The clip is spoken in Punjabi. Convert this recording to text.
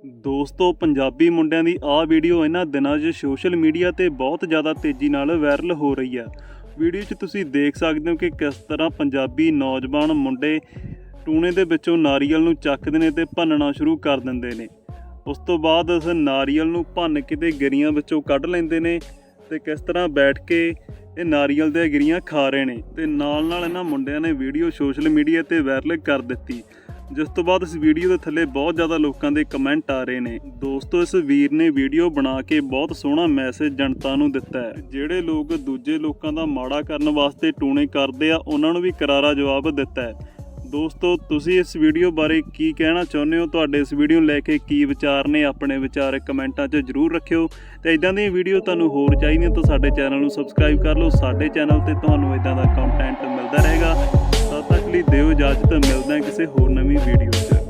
ਦੋਸਤੋ, ਪੰਜਾਬੀ ਮੁੰਡਿਆਂ ਦੀ ਆਹ ਵੀਡੀਓ ਇਹਨਾਂ ਦਿਨਾਂ 'ਚ ਸੋਸ਼ਲ ਮੀਡੀਆ ਤੇ ਬਹੁਤ ਜ਼ਿਆਦਾ ਤੇਜ਼ੀ ਨਾਲ ਵਾਇਰਲ ਹੋ ਰਹੀ ਆ ਵੀਡੀਓ 'ਚ ਤੁਸੀਂ ਦੇਖ ਸਕਦੇ ਹੋ ਕਿ ਕਿਸ ਤਰ੍ਹਾਂ ਪੰਜਾਬੀ ਨੌਜਵਾਨ ਮੁੰਡੇ ਟੂਣੇ ਦੇ ਵਿੱਚੋਂ ਨਾਰੀਅਲ ਨੂੰ ਚੱਕਦੇ ਨੇ ਤੇ ਭੰਨਣਾ ਸ਼ੁਰੂ ਕਰ ਦਿੰਦੇ ਨੇ। ਉਸ ਤੋਂ ਬਾਅਦ ਉਸ ਨਾਰੀਅਲ ਨੂੰ ਭੰਨ ਕੇ ਤੇ ਗਿਰੀਆਂ ਵਿੱਚੋਂ ਕੱਢ ਲੈਂਦੇ ਨੇ ਤੇ ਕਿਸ ਤਰ੍ਹਾਂ ਬੈਠ ਕੇ ਇਹ ਨਾਰੀਅਲ ਦੀਆਂ ਗਿਰੀਆਂ ਖਾ ਰਹੇ ਨੇ। ਤੇ ਨਾਲ ਨਾਲ ਇਹਨਾਂ ਮੁੰਡਿਆਂ ਨੇ ਵੀਡੀਓ ਸੋਸ਼ਲ ਮੀਡੀਆ ਤੇ ਵਾਇਰਲ ਕਰ ਦਿੱਤੀ। ਜਿਸ ਤੋਂ ਬਾਅਦ ਇਸ ਵੀਡੀਓ ਦੇ ਥੱਲੇ ਬਹੁਤ ਜ਼ਿਆਦਾ ਲੋਕਾਂ ਦੇ ਕਮੈਂਟ ਆ ਰਹੇ ਨੇ। ਦੋਸਤੋ, ਇਸ ਵੀਰ ਨੇ ਵੀਡੀਓ ਬਣਾ ਕੇ ਬਹੁਤ ਸੋਹਣਾ ਮੈਸੇਜ ਜਨਤਾ ਨੂੰ ਦਿੱਤਾ ਹੈ। ਜਿਹੜੇ ਲੋਕ ਦੂਜੇ ਲੋਕਾਂ ਦਾ ਮਾੜਾ ਕਰਨ ਵਾਸਤੇ ਟੂਣੇ ਕਰਦੇ ਆ, ਉਹਨਾਂ ਨੂੰ ਵੀ ਕਰਾਰਾ ਜਵਾਬ ਦਿੱਤਾ ਹੈ। ਦੋਸਤੋ, ਤੁਸੀਂ ਇਸ ਵੀਡੀਓ ਬਾਰੇ ਕੀ ਕਹਿਣਾ ਚਾਹੁੰਦੇ ਹੋ? ਤੁਹਾਡੇ ਇਸ ਵੀਡੀਓ ਨੂੰ ਲੈ ਕੇ ਕੀ ਵਿਚਾਰ ਨੇ? ਆਪਣੇ ਵਿਚਾਰ ਕਮੈਂਟਾਂ 'ਚ ਜਰੂਰ ਰੱਖਿਓ। ਤੇ ਇਦਾਂ ਦੀ ਵੀਡੀਓ ਤੁਹਾਨੂੰ ਹੋਰ ਚਾਹੀਦੀਆਂ ਤਾਂ ਸਾਡੇ ਚੈਨਲ ਨੂੰ ਸਬਸਕ੍ਰਾਈਬ ਕਰ ਲਓ। ਸਾਡੇ ਚੈਨਲ ਤੇ ਤੁਹਾਨੂੰ ਇਦਾਂ ਦਾ ਕੰਟੈਂਟ ਮਿਲਦਾ ਰਹੇਗਾ। ਦਿਓ ਇਜਾਜ਼ਤ ਮਿਲਦਾ ਹਾਂ ਕਿਸੇ ਹੋਰ ਨਵੀਂ ਵੀਡੀਓ 'ਚ।